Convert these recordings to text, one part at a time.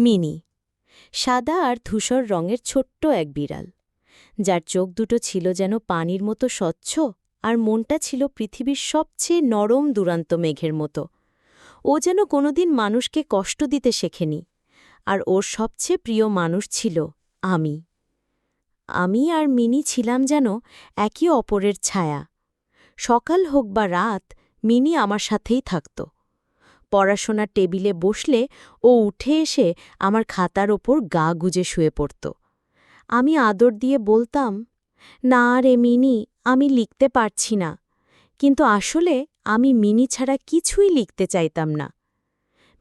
Mini. সাদা আর ধূসর রঙের ছোট্ট এক বিড়াল। যার চোখ দুটো ছিল যেন পানির মতো স্বচ্ছ আর মনটা ছিল পৃথিবীর সবচেয়ে নরম দুরান্ত মেঘের মতো। ও যেন কোনোদিন মানুষকে কষ্ট দিতে শেখেনি আর ওর সবচেয়ে প্রিয় মানুষ ছিল আমি। আমি আর মিনি ছিলাম যেন একে অপরের ছায়া। সকাল হোক বা রাত, মিনি আমার সাথেই থাকত। পড়াশোনার টেবিলে বসলে ও উঠে এসে আমার খাতার ওপর গা গুজে শুয়ে পড়ত। আমি আদর দিয়ে বলতাম, না রে মিনি, আমি লিখতে পারছি না। কিন্তু আসলে আমি মিনি ছাড়া কিছুই লিখতে চাইতাম না।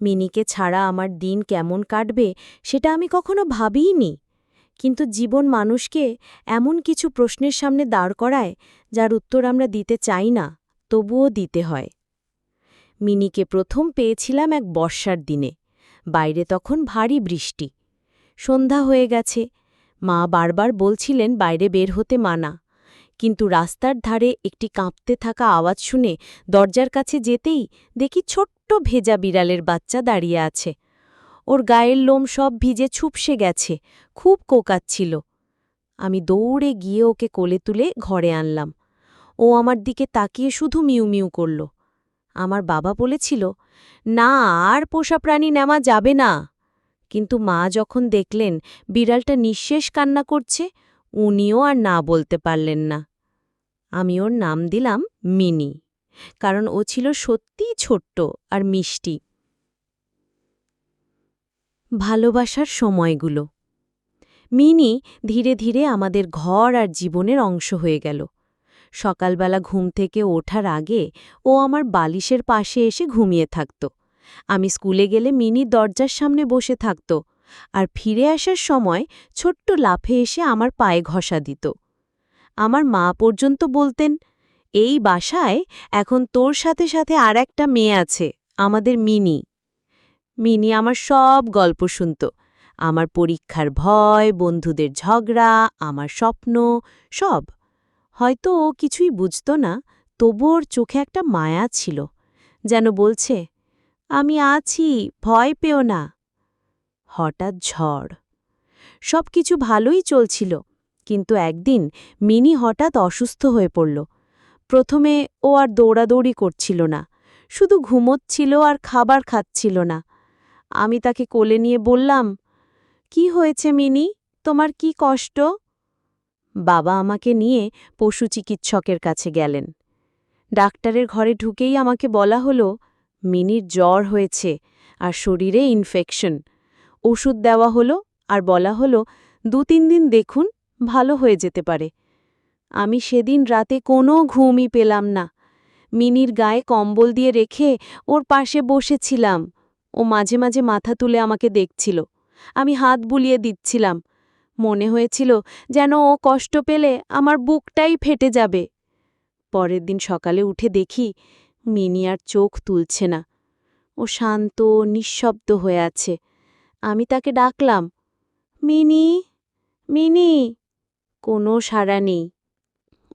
মিনিকে ছাড়া আমার দিন কেমন কাটবে সেটা আমি কখনো ভাবিইনি। কিন্তু জীবন মানুষকে এমন কিছু প্রশ্নের সামনে দাঁড় করায় যার উত্তর আমরা দিতে চাই না, তবুও দিতে হয়। মিনিকে প্রথম পেয়েছিলাম এক বর্ষার দিনে। বাইরে তখন ভারী বৃষ্টি। সন্ধ্যা হয়ে গেছে। মা বারবার বলছিলেন বাইরে বের হতে মানা। কিন্তু রাস্তার ধারে একটি কাঁপতে থাকা আওয়াজ শুনে দরজার কাছে যেতেই দেখি ছোট্ট ভেজা বিড়ালের বাচ্চা দাঁড়িয়ে আছে। ওর গায়ের লোম সব ভিজে ছুপসে গেছে, খুব কোকাচ্ছিল। আমি দৌড়ে গিয়ে ওকে কোলে তুলে ঘরে আনলাম। ও আমার দিকে তাকিয়ে শুধু মিউ মিউ করল। আমার বাবা বলেছিল, না, আর পোষা প্রাণী নেওয়া যাবে না। কিন্তু মা যখন দেখলেন, বিড়ালটা নিঃশেষ কান্না করছে, উনিও আর না বলতে পারলেন না। আমি ওর নাম দিলাম মিনি, কারণ ও ছিল সত্যিই ছোট্ট আর মিষ্টি। ভালোবাসার সময়গুলো। মিনি ধীরে ধীরে আমাদের ঘর আর জীবনের অংশ হয়ে গেল। সকালবেলা ঘুম থেকে ওঠার আগে ও আমার বালিশের পাশে এসে ঘুমিয়ে থাকত। আমি স্কুলে গেলে মিনি দরজার সামনে বসে থাকত আর ফিরে আসার সময় ছোট্ট লাফে এসে আমার পায়ে ঘষা দিত। আমার মা পর্যন্ত বলতেন, এই বাসায় এখন তোর সাথে সাথে আর একটা মেয়ে আছে, আমাদের মিনি। মিনি আমার সব গল্প শুনত। আমার পরীক্ষার ভয়, বন্ধুদের ঝগড়া, আমার স্বপ্ন, সব। হয়তো ও কিছুই বুঝত না, তবু ওর চোখে একটা মায়া ছিল, যেন বলছে, আমি আছি, ভয় পেও না। হঠাৎ ঝড়। সব কিছু ভালোই চলছিল, কিন্তু একদিন মিনি হঠাৎ অসুস্থ হয়ে পড়ল। প্রথমে ও আর দৌড়াদৌড়ি করছিল না, শুধু ঘুমোচ্ছিল আর খাবার খাচ্ছিল না। আমি তাকে কোলে নিয়ে বললাম, কি হয়েছে মিনি? তোমার কি কষ্ট? বাবা আমাকে নিয়ে পশু চিকিৎসকের কাছে গেলেন। ডাক্তারের ঘরে ঢুকেই আমাকে বলা হলো, মিনির জ্বর হয়েছে আর শরীরে ইনফেকশন ওষুধ দেওয়া হলো আর বলা হলো দু তিন দিন দেখুন, ভালো হয়ে যেতে পারে। আমি সেদিন রাতে কোনো ঘুমই পেলাম না। মিনির গায়ে কম্বল দিয়ে রেখে ওর পাশে বসেছিলাম। ও মাঝে মাঝে মাথা তুলে আমাকে দেখছিল। আমি হাত বুলিয়ে দিচ্ছিলাম। মনে হয়েছিল যেন ও কষ্ট পেলে আমার বুকটাই ফেটে যাবে। পরের দিন সকালে উঠে দেখি মিনি আর চোখ তুলছে না। ও শান্ত, নিঃশব্দ হয়ে আছে। আমি তাকে ডাকলাম, মিনি মিনি, কোনো সাড়া নেই।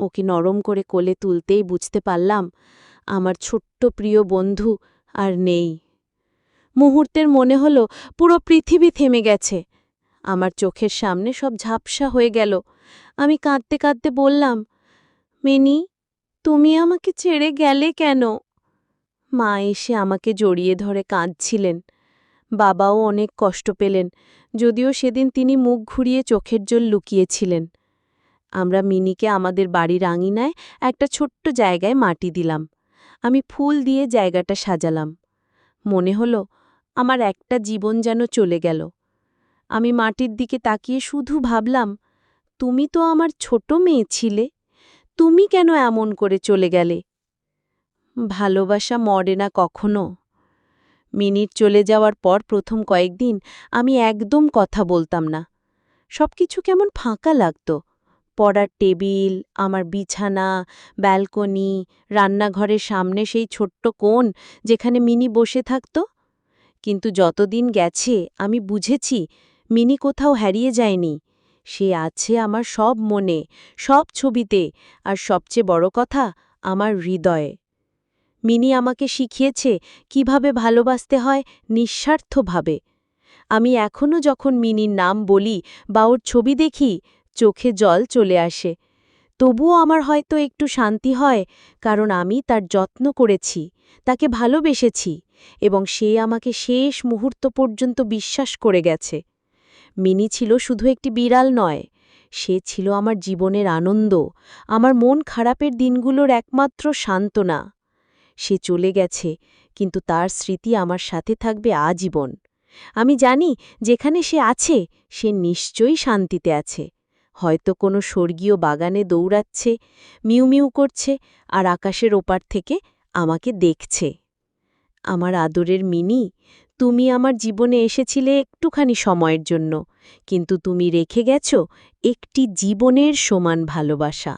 ওকে নরম করে কোলে তুলতেই বুঝতে পারলাম আমার ছোট্ট প্রিয় বন্ধু আর নেই। মুহূর্তের মনে হলো পুরো পৃথিবী থেমে গেছে। আমার চোখের সামনে সব ঝাপসা হয়ে গেল। আমি কাঁদতে কাঁদতে বললাম, মিনি, তুমি আমাকে ছেড়ে গেলে কেন? মা এসে আমাকে জড়িয়ে ধরে কাঁদছিলেন। বাবাও অনেক কষ্ট পেলেন, যদিও সেদিন তিনি মুখ ঘুরিয়ে চোখের জল লুকিয়েছিলেন। আমরা মিনিকে আমাদের বাড়ির আঙিনায় একটা ছোট্ট জায়গায় মাটি দিলাম। আমি ফুল দিয়ে জায়গাটা সাজালাম। মনে হলো, আমার একটা জীবন যেন চলে গেল। আমি মাটির দিকে তাকিয়ে শুধু ভাবলাম, তুমি তো আমার ছোট মেয়ে ছিলে, তুমি কেন এমন করে চলে গেলে? ভালোবাসা মরে না কখনো। মিনিট চলে যাওয়ার পর প্রথম কয়েকদিন আমি একদম কথা বলতাম না। সবকিছু কেমন ফাঁকা লাগত। পড়ার টেবিল, আমার বিছানা, ব্যালকনি, রান্নাঘরের সামনে সেই ছোট্ট কোণ যেখানে মিনি বসে থাকত। কিন্তু যতদিন গেছে, আমি বুঝেছি মিনি কোথাও হারিয়ে যায়নি। সে আছে আমার সব মনে, সব ছবিতে, আর সবচেয়ে বড় কথা, আমার হৃদয়ে। মিনি আমাকে শিখিয়েছে কীভাবে ভালোবাসতে হয় নিঃস্বার্থভাবে। আমি এখনও যখন মিনির নাম বলি বা ওর ছবি দেখি, চোখে জল চলে আসে। তবুও আমার হয়তো একটু শান্তি হয়, কারণ আমি তার যত্ন করেছি, তাকে ভালোবেসেছি, এবং সে আমাকে শেষ মুহূর্ত পর্যন্ত বিশ্বাস করে গেছে। মিনি ছিল শুধু একটি বিড়াল নয়, সে ছিল আমার জীবনের আনন্দ, আমার মন খারাপের দিনগুলোর একমাত্র সান্ত্বনা। সে চলে গেছে, কিন্তু তার স্মৃতি আমার সাথে থাকবে আজীবন। আমি জানি যেখানে সে আছে, সে নিশ্চয়ই শান্তিতে আছে। হয়তো কোনো স্বর্গীয় বাগানে দৌড়াচ্ছে, মিউ মিউ করছে আর আকাশের ওপার থেকে আমাকে দেখছে। আমার আদরের মিনি তুমি আমার জীবনে এসেছিলে একটুখানি সময়ের জন্য, কিন্তু তুমি রেখে গেছ একটি জীবনের সমান ভালোবাসা।